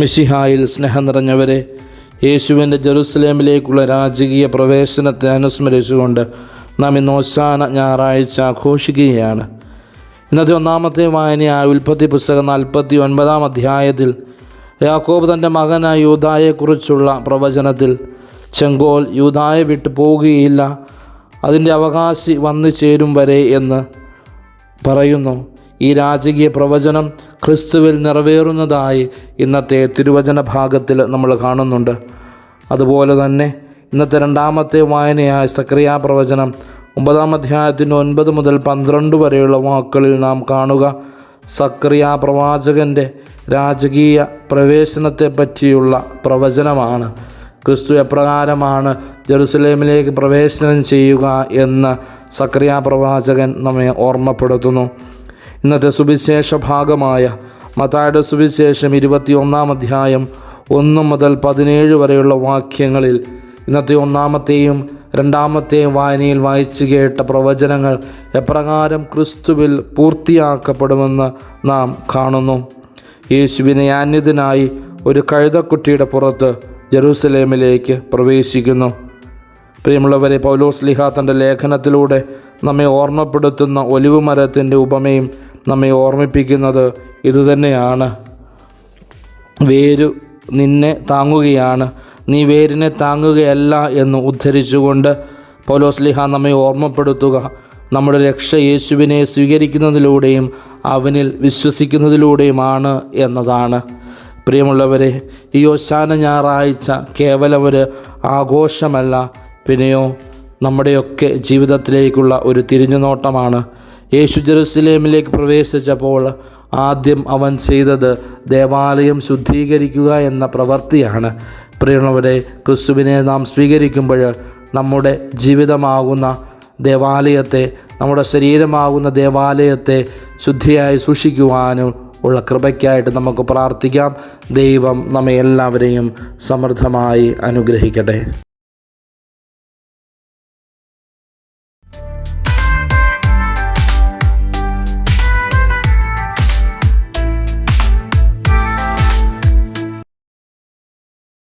മിശിഹായിൽ സ്നേഹം നിറഞ്ഞവരെ യേശുവിന്റെ ജെറുസലേമിലേക്കുള്ള രാജകീയ പ്രവേശനത്തെ അനുസ്മരിച്ചുകൊണ്ട് നാം ഇന്ന് ഓശാന ഞായറാഴ്ച ആഘോഷിക്കുകയാണ്. ഇന്നത്തെ ഒന്നാമത്തെ വായനയായ ഉൽപ്പത്തി പുസ്തകം നാൽപ്പത്തി ഒൻപതാം അധ്യായത്തിൽ യാക്കോബ് തന്റെ മകനായ യൂതായെക്കുറിച്ചുള്ള പ്രവചനത്തിൽ ചെങ്കോൽ യൂതായെ വിട്ടു പോവുകയില്ല അതിന്റെ അവകാശി വന്നു ചേരും വരെ എന്ന് പറയുന്നു. ഈ രാജകീയ പ്രവചനം ക്രിസ്തുവിൽ നിറവേറുന്നതായി ഇന്നത്തെ തിരുവചന ഭാഗത്തിൽ നമ്മൾ കാണുന്നുണ്ട്. അതുപോലെ തന്നെ ഇന്നത്തെ രണ്ടാമത്തെ വായനയായ സക്രിയ പ്രവചനം ഒമ്പതാം അധ്യായത്തിന്റെ ഒൻപത് മുതൽ പന്ത്രണ്ട് വരെയുള്ള വാക്കുകളിൽ നാം കാണുക. സക്രിയ പ്രവാചകന്റെ രാജകീയ പ്രവേശനത്തെ പറ്റിയുള്ള പ്രവചനമാണ്. ക്രിസ്തു എപ്രകാരമാണ് ജെറുസലേമിലേക്ക് പ്രവേശനം ചെയ്യുക എന്ന് സക്രിയ പ്രവാചകൻ നമ്മെ ഓർമ്മപ്പെടുത്തുന്നു. ഇന്നത്തെ സുവിശേഷ ഭാഗമായ മതായുടെ സുവിശേഷം ഇരുപത്തിയൊന്നാം അധ്യായം ഒന്ന് മുതൽ പതിനേഴ് വരെയുള്ള വാക്യങ്ങളിൽ ഇന്നത്തെ ഒന്നാമത്തെയും രണ്ടാമത്തെയും വായനയിൽ വായിച്ചു കേട്ട പ്രവചനങ്ങൾ എപ്രകാരം ക്രിസ്തുവിൽ പൂർത്തിയാക്കപ്പെടുമെന്ന് നാം കാണുന്നു. യേശുവിനെ അന്യതിനായി ഒരു കഴുതക്കുട്ടിയുടെ പുറത്ത് ജെറൂസലേമിലേക്ക് പ്രവേശിക്കുന്നു. പ്രിയമുള്ളവരെ പൗലോസ് ലിഹ തന്റെ ലേഖനത്തിലൂടെ നമ്മെ ഓർമ്മപ്പെടുത്തുന്ന ഒലിവ് മരത്തിന്റെ ഉപമയും നമ്മെ ഓർമ്മിപ്പിക്കുന്നത് ഇതുതന്നെയാണ്. വേരു നിന്നെ താങ്ങുകയാണ്. നീ വേരിനെ താങ്ങുകയല്ല എന്ന് ഉദ്ധരിച്ചുകൊണ്ട് പൗലോസ് ലിഹ നമ്മെ ഓർമ്മപ്പെടുത്തുക. നമ്മുടെ രക്ഷ യേശുവിനെ സ്വീകരിക്കുന്നതിലൂടെയും അവനിൽ വിശ്വസിക്കുന്നതിലൂടെയുമാണ് എന്നതാണ്. പ്രിയമുള്ളവരെ ഈ ഓശാന ഞായറാഴ്ച കേവലം ഒരു ആഘോഷമല്ല. പിന്നെയോ നമ്മുടെയൊക്കെ ജീവിതത്തിലേക്കുള്ള ഒരു തിരിഞ്ഞുനോട്ടമാണ്. യേശു ജെറുസലേമിലേക്ക് പ്രവേശിച്ചപ്പോൾ ആദ്യം അവൻ ചെയ്തത് ദേവാലയം ശുദ്ധീകരിക്കുക എന്ന പ്രവൃത്തിയാണ്. പ്രിയുള്ളവരെ ക്രിസ്തുവിനെ നാം സ്വീകരിക്കുമ്പോൾ നമ്മുടെ ജീവിതമാകുന്ന ദേവാലയത്തെ നമ്മുടെ ശരീരമാകുന്ന ദേവാലയത്തെ ശുദ്ധിയായി സൂക്ഷിക്കുവാനും ഉള്ള കൃപയ്ക്കായിട്ട് നമുക്ക് പ്രാർത്ഥിക്കാം. ദൈവം നമ്മെ എല്ലാവരെയും സമൃദ്ധമായി അനുഗ്രഹിക്കട്ടെ.